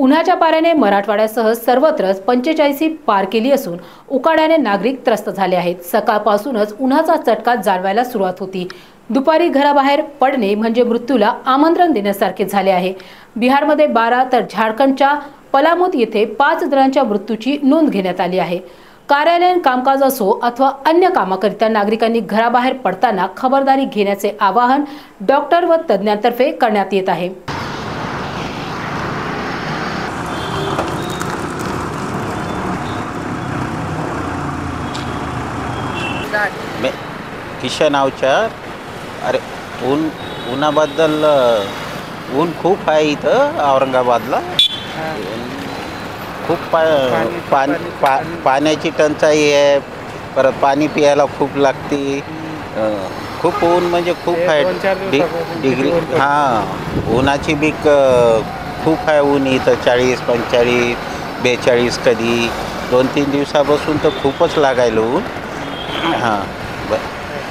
उन्हाच्या पाऱ्याने मराठवाड्यासह सर्वत्रच पंचेचाळीसी पार केली असून उकाड्याने नागरिक त्रस्त झाले आहेत. सकाळपासूनच उन्हाचा चटका जाणवायला सुरुवात होती. दुपारी घराबाहेर पडणे म्हणजे मृत्यूला आमंत्रण देण्यासारखे झाले आहे. बिहारमध्ये बारा तर झारखंडच्या पलामूत येथे पाच जणांच्या मृत्यूची नोंद घेण्यात आली आहे. कार्यालयीन कामकाज असो अथवा अन्य कामाकरिता नागरिकांनी घराबाहेर पडताना खबरदारी घेण्याचे आवाहन डॉक्टर व तज्ज्ञांतर्फे करण्यात येत आहे. मे किशन अवचार अरे ऊन उन्हाबद्दल अ, ऊन खूप आहे इथं औरंगाबादला. खूप पा पाणी- पाणी पाणी- पा पाणी- पाण्याची टंचाई आहे. परत पाणी प्यायला खूप लागते. अ, खूप ऊन म्हणजे खूप हे आहे. दोन चार डि- दिवसापासून डिग्री किती ऊन हां उन्हाची बीक अ, खूप आहे ऊन इथं. चाळीस पंचेचाळीस बेचाळीस कधी. दोन तीन दिवसापासून तर खूपच लागायला ऊन. हां। ब